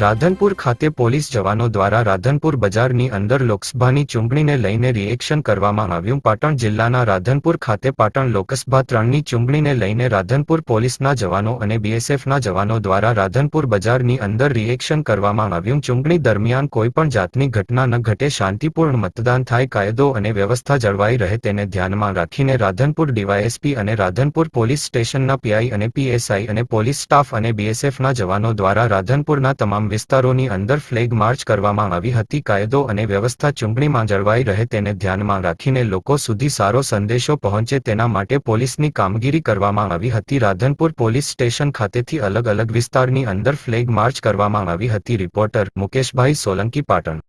રાધનપુર ખાતે પોલીસ જવાનો દ્વારા રાધનપુર બજારની અંદર લોકસભાની ચૂંટણીને લઈને રિએક્શન કરવામાં આવ્યું. પાટણ જિલ્લાના રાધનપુર ખાતે પાટણ લોકસભા ત્રણની ચૂંટણીને લઈને રાધનપુર પોલીસના જવાનો અને બીએસએફના જવાનો દ્વારા રાધનપુર બજારની અંદર રિએક્શન કરવામાં આવ્યું. ચૂંટણી દરમિયાન કોઈપણ જાતની ઘટના ન ઘટે, શાંતિપૂર્ણ મતદાન થાય, કાયદો અને વ્યવસ્થા જળવાઈ રહે તેને ધ્યાનમાં રાખીને રાધનપુર ડીવાયએસપી અને રાધનપુર પોલીસ સ્ટેશનના પીઆઈ અને પીએસઆઈ અને પોલીસ સ્ટાફ અને બીએસએફના જવાનો દ્વારા રાધનપુરના તમામ વિસ્તારોની અંદર ફ્લેગ માર્ચ કરવામાં આવી હતી. કાયદો અને વ્યવસ્થા ચૂંટણીમાં જળવાઈ રહે તેને ધ્યાનમાં રાખીને લોકો સુધી સારો સંદેશો પહોંચે તેના માટે પોલીસની કામગીરી કરવામાં આવી હતી. રાધનપુર પોલીસ સ્ટેશન ખાતેથી અલગ અલગ વિસ્તારની અંદર ફ્લેગ માર્ચ કરવામાં આવી હતી. રિપોર્ટર મુકેશભાઈ સોલંકી, પાટણ.